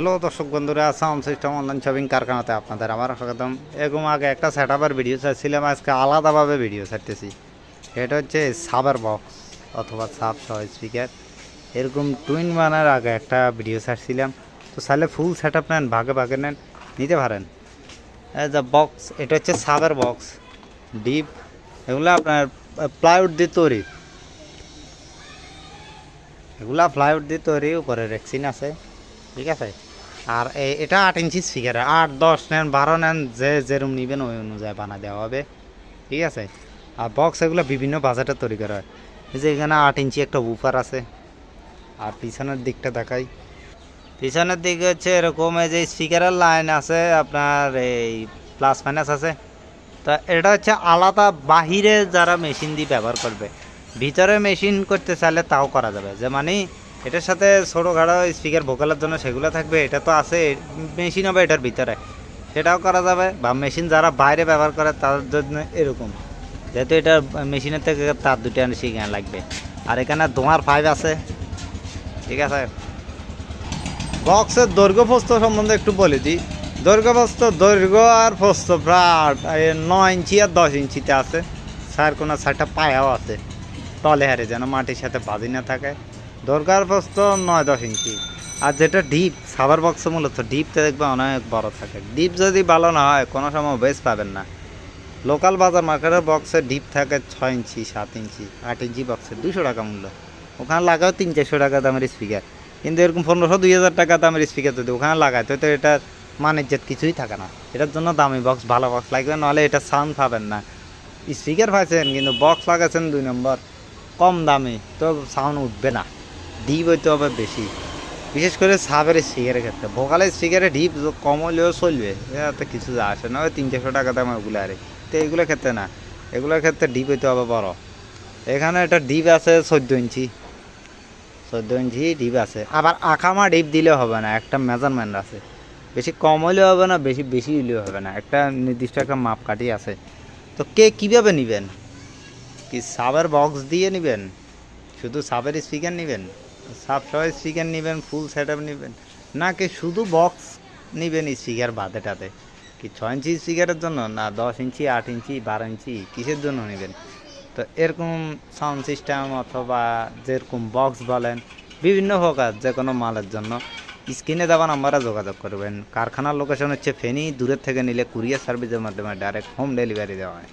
Hello দর্শক বন্ধুরা, sound system online shopping কারখানাতে আপনাদের আমার স্বাগতম। এরকম আগে একটা সেট আপের ভিডিও ছাড়ছিলাম আজকে আলাদাভাবে ভিডিও ছাড়তেছি। এটা হচ্ছে সাবার বক্স অথবা সাব সহ স্পিকার এরকম টুইন বানার আগে একটা ভিডিও ছাড়ছিলাম। তো চাইলে ফুল সেট আপ নেন, ভাগে ভাগে নেন, নিতে পারেন। এজ আ বক্স এটা হচ্ছে সাবের বক্স ডিপ এগুলো আপনার প্লাইউড দিয়ে তৈরি। এগুলা প্লাইউড দিয়ে তৈরি, উপরে রেক্সিন আছে, ঠিক আছে? আর এটা আট ইঞ্চি স্পিকার আট, দশ নেন, বারো নেন, যে যেরম নিবেন ওই অনুযায়ী বানা দেওয়া হবে। ঠিক আছে? আর বক্স এগুলো বিভিন্ন বাজেটে তৈরি করা হয়। এই যে এখানে আট ইঞ্চি একটা উপার আছে। আর পিছনের দিকটা দেখাই। পিছনের দিকে হচ্ছে এরকম এই যে স্পিকারের লাইন আছে, আপনার এই প্লাস মাইনাস আছে। তা এটা হচ্ছে আলাদা বাহিরে যারা মেশিন দিয়ে ব্যবহার করবে। ভিতরে মেশিন করতে চাইলে তাও করা যাবে। যে মানে এটার সাথে ছোটো ছোটোখাটো স্পিকার ভোকালের জন্য সেগুলো থাকবে, এটা তো আছে মেশিন হবে এটার ভিতরে। সেটাও করা যাবে, বা মেশিন যারা বাইরে ব্যবহার করে তাদের জন্য এরকম। যেহেতু এটা মেশিনের থেকে তার দুটো শিখান লাগবে। আর এখানে দোমার ফাইভ আছে। ঠিক আছে? বক্সের দৈর্ঘ্য, প্রস্থ সম্বন্ধে একটু বলে দিই। দৈর্ঘ্য, প্রস্থ, দৈর্ঘ্য আর প্রস্থ প্রায় নয় ইঞ্চি আর দশ ইঞ্চিতে আছে। সার কোনো সারটা পায়াও আছে। তলে হারে যেন মাটির সাথে বাজি না থাকে। দৈর্ঘ্য আর নয় দশ ইঞ্চি। আর যেটা ডিপ সাবার বক্স মূলত ডিপতে দেখবে অনেক বড় থাকে। ডিপ যদি ভালো না হয়, কোনো সময় বেশ পাবেন না। লোকাল বাজার মার্কেটের বক্সে ডিপ থাকে ছয় ইঞ্চি, সাত ইঞ্চি, আট ইঞ্চি বক্সে দুশো টাকা মূল্য। ওখানে লাগাও তিন, চারশো টাকা দামের স্পিকার কিন্তু এরকম পনেরোশো, দুই হাজার টাকা দামের স্পিকার যদি ওখানে লাগায় তো এটার মানের জেত কিছুই থাকে না। এটার জন্য দামি বক্স ভালো বক্স লাগবে, নাহলে এটা সাউন্ড পাবেন না। স্পিকার পাইছেন, কিন্তু বক্স লাগাচ্ছেন দুই নম্বর, কম দামে, তো সাউন্ড উঠবে না। ডিপ হইতে হবে বেশি। বিশেষ করে সাবের স্পিকারের ক্ষেত্রে। ভোকালের স্পিকারে ডিপ কম হলেও চলবে। এতে কিছু যায় আসে না ওই তিন চারশো টাকা দাম ওগুলো আরে। তো এগুলোর ক্ষেত্রে না। এগুলোর ক্ষেত্রে ডিপ হইতে হবে বড়। এখানে একটা ডিপ আছে চোদ্দ ইঞ্চি। চোদ্দ ইঞ্চি ডিপ আছে। আবার আকামা ডিপ দিলেও হবে না, একটা মেজারমেন্ট আছে। বেশি কম হলেও হবে না, বেশি বেশি হলেও হবে না। একটা নির্দিষ্ট একটা মাপকাঠি আছে। তো কে কীভাবে নেবেন? কি সাবের বক্স দিয়ে নেবেন? শুধু সাবের স্পিকার নেবেন? সাব সহ স্পিকার নেবেন ফুল সেট আপ নেবেন। না কি শুধু বক্স নেবেন স্পিকার বাদেটাতে কি ছয় ইঞ্চি স্পিকারের জন্য? না, দশ ইঞ্চি আট ইঞ্চি বারো ইঞ্চি কিসের জন্য নেবেন? তো এরকম সাউন্ড সিস্টেম অথবা যেরকম বক্স বলেন, বিভিন্ন প্রকার যে কোনো মালের জন্য স্ক্রিনে দেওয়া নাম্বারে যোগাযোগ করবেন। কারখানার লোকেশন হচ্ছে ফেনি, দূরের থেকে নিলে কুরিয়ার সার্ভিসের মাধ্যমে ডাইরেক্ট হোম ডেলিভারি দেওয়া হয়।